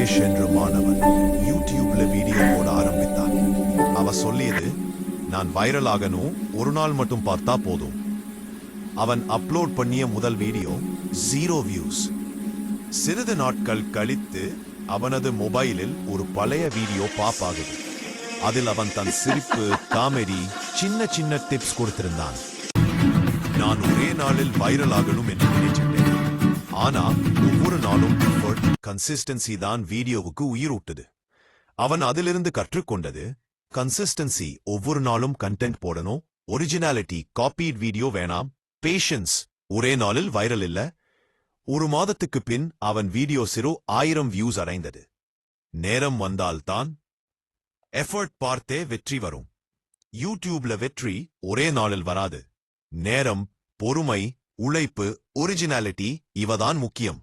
சுரேஷ் என்ற மாணவன் யூடியூப்ல வீடியோ போட ஆரம்பித்தான். அவ சொல்லியது நான் வைரல் ஆகணும் ஒரு நாள் மட்டும் பார்த்தா போதும். அவன் அப்லோட் பண்ணிய முதல் வீடியோ ஜீரோ வியூஸ் சிறிது நாட்கள் கழித்து அவனது மொபைலில் ஒரு பழைய வீடியோ பாப் ஆகுது. அதில் அவன் தன் சிரிப்பு காமெடி சின்ன சின்ன டிப்ஸ் கொடுத்திருந்தான். நான் ஒரே நாளில் வைரல் ஆகணும் என்று நினைச்சிட்டேன் ஆனா ஒவ்வொரு நாளும் கன்சிஸ்டன்சி தான் வீடியோவுக்கு உயிரூட்டுது. அவன் அதிலிருந்து கற்றுக்கொண்டது கன்சிஸ்டன்சி ஒவ்வொரு நாளும் கண்டென்ட் போடணும் ஒரிஜினாலிட்டி காப்பீட் வீடியோ வேணாம் பேஷன்ஸ் ஒரே நாளில் வைரல் இல்ல. ஒரு மாதத்துக்கு பின் அவன் வீடியோ சிறு ஆயிரம் வியூஸ் அடைந்தது. நேரம் வந்தால்தான் எஃபர்ட் பார்த்தே வெற்றி வரும். யூடியூப்ல வெற்றி ஒரே நாளில் வராது. நேரம் பொறுமை உழைப்பு ஒரிஜினாலிட்டி இவதான் முக்கியம்.